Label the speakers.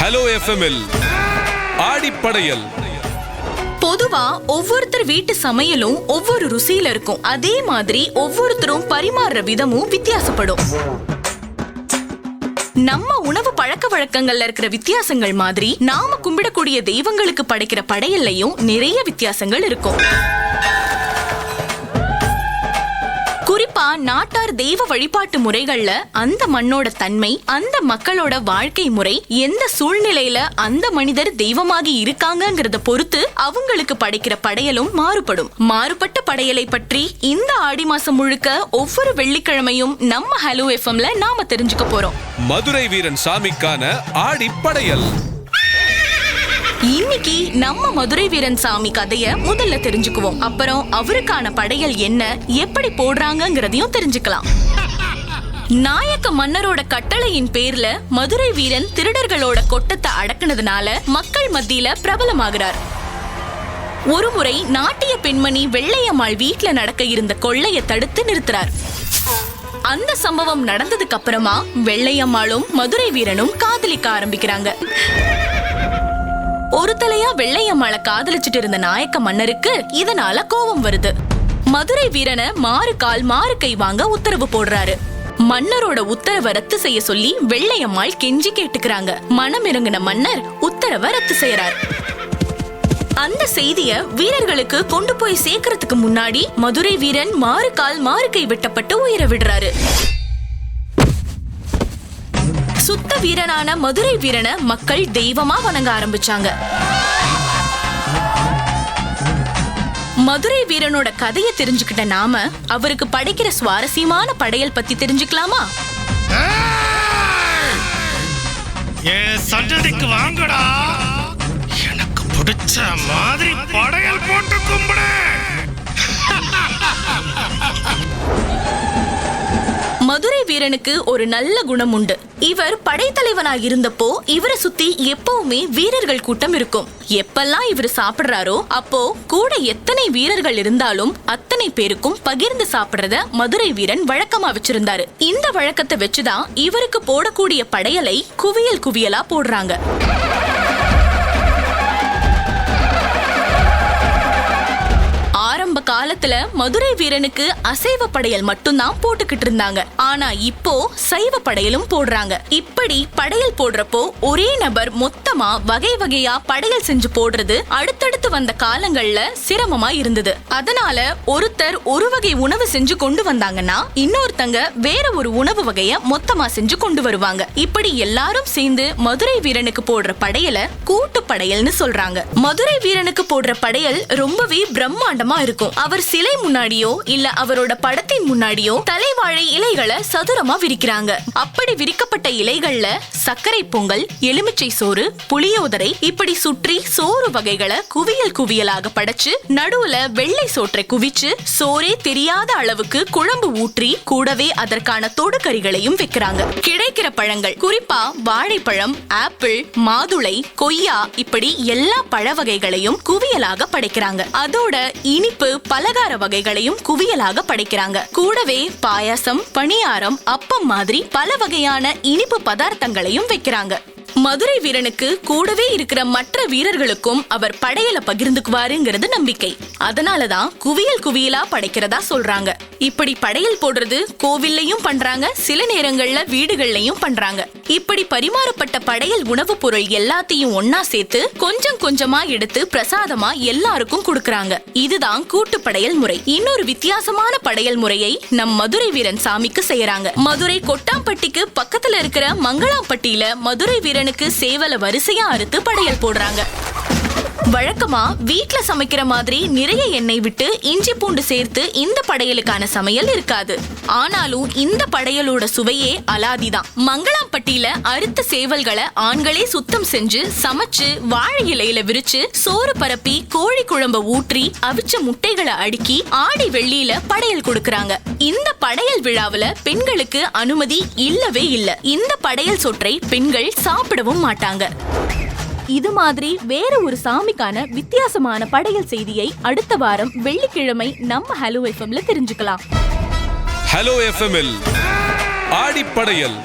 Speaker 1: Hello எஃப்எம்எல் ஆடிப்படையல்.
Speaker 2: பொதுவா ஒவ்வொருத்தர் வீட்டு சமையலும் ஒவ்வொரு ருசியில இருக்கும். அதே மாதிரி ஒவ்வொருத்தரும் பரிமாறுற விதமும் வித்தியாசப்படும். நம்ம உணவு பழக்க வழக்கங்கள்ல இருக்கிற வித்தியாசங்கள் மாதிரி நாம கும்பிடக்கூடிய தெய்வங்களுக்கு படைக்கிற படையல்லையும் நிறைய வித்தியாசங்கள் இருக்கும். குறிப்பா நாட்டார் தெய்வ வழிபாட்டு முறைகள்ல அந்த மண்ணோட தன்மை அந்த மக்களோட வாழ்க்கை முறை எந்த சூழ்நிலையில அந்த மனிதர் தெய்வமாகி இருக்காங்கங்கறத பொறுத்து அவங்களுக்கு படைக்கிற படையலும் மாறுபடும். மாறுபட்ட படையலை பற்றி இந்த ஆடி மாசம் முழுக்க ஒவ்வொரு வெள்ளிக்கிழமையும் நம்ம ஹலோ எஃப்எம்ல நாம தெரிஞ்சுக்க போறோம்.
Speaker 1: மதுரை வீரன் சாமிக்கான ஆடிப்படையல்
Speaker 2: இன்னைக்கு நம்ம மதுரை வீரன் சாமி கதைய முதல்ல தெரிஞ்சுக்குவோம். அப்புறம் அவருக்கான படையல் என்ன எப்படி போடுறாங்கங்கிறதையும் தெரிஞ்சுக்கலாம். நாயக்க மன்னரோட கட்டளையின் பேர்ல மதுரை வீரன் திருடர்களோட கொட்டத்தை அடக்குனதுனால மக்கள் மத்தியில பிரபலமாகிறார். ஒருமுறை நாட்டிய பெண்மணி வெள்ளையம்மாள் வீட்ல நடக்க இருந்த கொள்ளைய தடுத்து நிறுத்துறார். அந்த சம்பவம் நடந்ததுக்கு அப்புறமா வெள்ளையம்மாளும் மதுரை வீரனும் காதலிக்க ஆரம்பிக்கிறாங்க. ஒரு தலையா வெள்ளையம்மாளை காதலிச்சிட்டு இருந்த நாயக்க மன்னருக்கு இதனால கோபம் வருது. மதுரை வீரனை மாறு கால் மாறு கை வாங்க உத்தரவு போடுறாரு. மன்னரோட உத்தரவை ரத்து செய்ய சொல்லி வெள்ளையம்மாள் கெஞ்சி கேட்டுக்கிறாங்க. மனம் இறங்கின மன்னர் உத்தரவை ரத்து செய்யறார் அந்த செய்திய வீரர்களுக்கு கொண்டு போய் சேர்க்கறதுக்கு முன்னாடி மதுரை வீரன் மாறு கால் மாறு கை வெட்டப்பட்டு உயிரை விடுறாரு. சுத்த வீரனான மதுரை வீரனை மக்கள் தெய்வமா வணங்க ஆரம்பிச்சாங்க. மதுரை வீரனோட கதையை தெரிஞ்சுக்கிட்ட நாம அவருக்கு படைக்கிற சுவாரஸ்யமான படையல் பத்தி தெரிஞ்சுக்கலாமா?
Speaker 3: சந்ததிக்கு வாங்கடா! எனக்கு பிடிச்ச மாதிரி படையல் போட்டு கும்பிடு!
Speaker 2: மதுரை வீரனுக்கு ஒரு நல்ல குணம் உண்டு. இவர் படைத்தலைவனாக இருந்தப்போ இவரை சுத்தி எப்பவுமே வீரர்கள் கூட்டம் இருக்கும். எப்பெல்லாம் இவர் சாப்பிடுறாரோ அப்போ கூட எத்தனை வீரர்கள் இருந்தாலும் அத்தனை பேருக்கும் பகிர்ந்து சாப்பிடுறத மதுரை வீரன் வழக்கமா வச்சிருந்தாரு. இந்த வழக்கத்தை வச்சுதான் இவருக்கு போடக்கூடிய படையலை குவியல் குவியலா போடுறாங்க. காலத்துல மதுரை வீரனுக்கு அசைவ படையல் மட்டும்தான் போட்டுக்கிட்டு இருந்தாங்க. ஆனா இப்போ சைவ படையலும் போடுறாங்க. இப்படி படையல் போடுறப்போ ஒரே நபர் மொத்தமா வகை வகையா படையல் செஞ்சு போடுறது அடுத்தடுத்து வந்த காலங்கள்ல சிரமமா இருந்தது. அதனால ஒருத்தர் ஒரு வகை உணவு செஞ்சு கொண்டு வந்தாங்கன்னா இன்னொருத்தங்க வேற ஒரு உணவு வகைய மொத்தமா செஞ்சு கொண்டு வருவாங்க. இப்படி எல்லாரும் சேர்ந்து மதுரை வீரனுக்கு போடுற படையல கூட்டு படையல்னு சொல்றாங்க. மதுரை வீரனுக்கு போடுற படையல் ரொம்பவே பிரம்மாண்டமா இருக்கும். அவர் சிலை முன்னாடியோ இல்ல அவரோட படத்தின் முன்னாடியோ தலைவாழை இலைகளை சதுரமா விரிக்கிறாங்க. அப்படி விரிக்கப்பட்ட இலைகள்ல சர்க்கரை பொங்கல் எலுமிச்சை சோறு புளியோதரை இப்படி சுற்றி சோறு வகைகளை குவியல் குவியலாக படைச்சு நடுவுல வெள்ளை சோற்றை குவிச்சு சோறே தெரியாத அளவுக்கு குழம்பு ஊற்றி கூடவே அதற்கான தொடுகறிகளையும் வைக்கிறாங்க. கிடைக்கிற பழங்கள் குறிப்பா வாழைப்பழம் ஆப்பிள் மாதுளை கொய்யா இப்படி எல்லா பழ வகைகளையும் குவியலாக படைக்கிறாங்க. அதோட இனிப்பு பல பலகார வகைகளையும் குவியலாக படைக்கிறாங்க. கூடவே பாயாசம் பணியாரம் அப்பம் மாதிரி பல வகையான இனிப்பு பதார்த்தங்களையும் வைக்கிறாங்க. மதுரை வீரனுக்கு கூடவே இருக்கிற மற்ற வீரர்களுக்கும் அவர் படையல பகிர்ந்துக்குவாருங்கிறது நம்பிக்கை. அதனாலதான் குவியல் குவியலா படைக்கிறதா சொல்றாங்க. இப்படி படையல் போடுறது கோவில்லையும் பண்றாங்க சில நேரங்கள்ல வீடுகள்லயும் பண்றாங்க. இப்படி பரிமாறப்பட்ட படையல் உணவுப் பொருள் எல்லாத்தையும் ஒன்னா சேர்த்து கொஞ்சம் கொஞ்சமா எடுத்து பிரசாதமா எல்லாருக்கும் கொடுக்கறாங்க. இதுதான் கூட்டு படையல் முறை. இன்னொரு வித்தியாசமான படையல் முறையை நம் மதுரை வீரன் சாமிக்கு செய்யறாங்க. மதுரை கொட்டாம்பட்டிக்கு பக்கத்துல இருக்கிற மங்களாம்பட்டியில மதுரை வீரனுக்கு சேவல வரிசையா அறுத்து படையல் போடுறாங்க. வழக்கமா வீட்ல சமைக்கிற மாதிரி நிறைய எண்ணெய் விட்டு இஞ்சி பூண்டு சேர்த்து இந்த படையலுக்கான சமையல் இருக்காது. ஆனாலும் இந்த படையலோட சுவையே அலாதிதான். மங்களாம்பட்டியில அறுத்த சேவல்களை ஆண்களே சுத்தம் செஞ்சு சமைச்சு வாழை இலையில விரிச்சு சோறு பரப்பி கோழி குழம்ப ஊற்றி அவிச்ச முட்டைகளை அடுக்கி ஆடி வெள்ளியில படையல் கொடுக்கறாங்க. இந்த படையல் விழாவுல பெண்களுக்கு அனுமதி இல்லவே இல்ல. இந்த படையல் சொற்றை பெண்கள் சாப்பிடவும் மாட்டாங்க. இது மாதிரி வேற ஒரு சாமிக்கான வித்தியாசமான படையல் செய்தியை அடுத்த வாரம் வெள்ளிக்கிழமை நம்ம ஹலோ எஃப்எம்ல தெரிஞ்சுக்கலாம்.
Speaker 1: ஹலோ எஃப்எம்எல் ஆடிப்படையல்.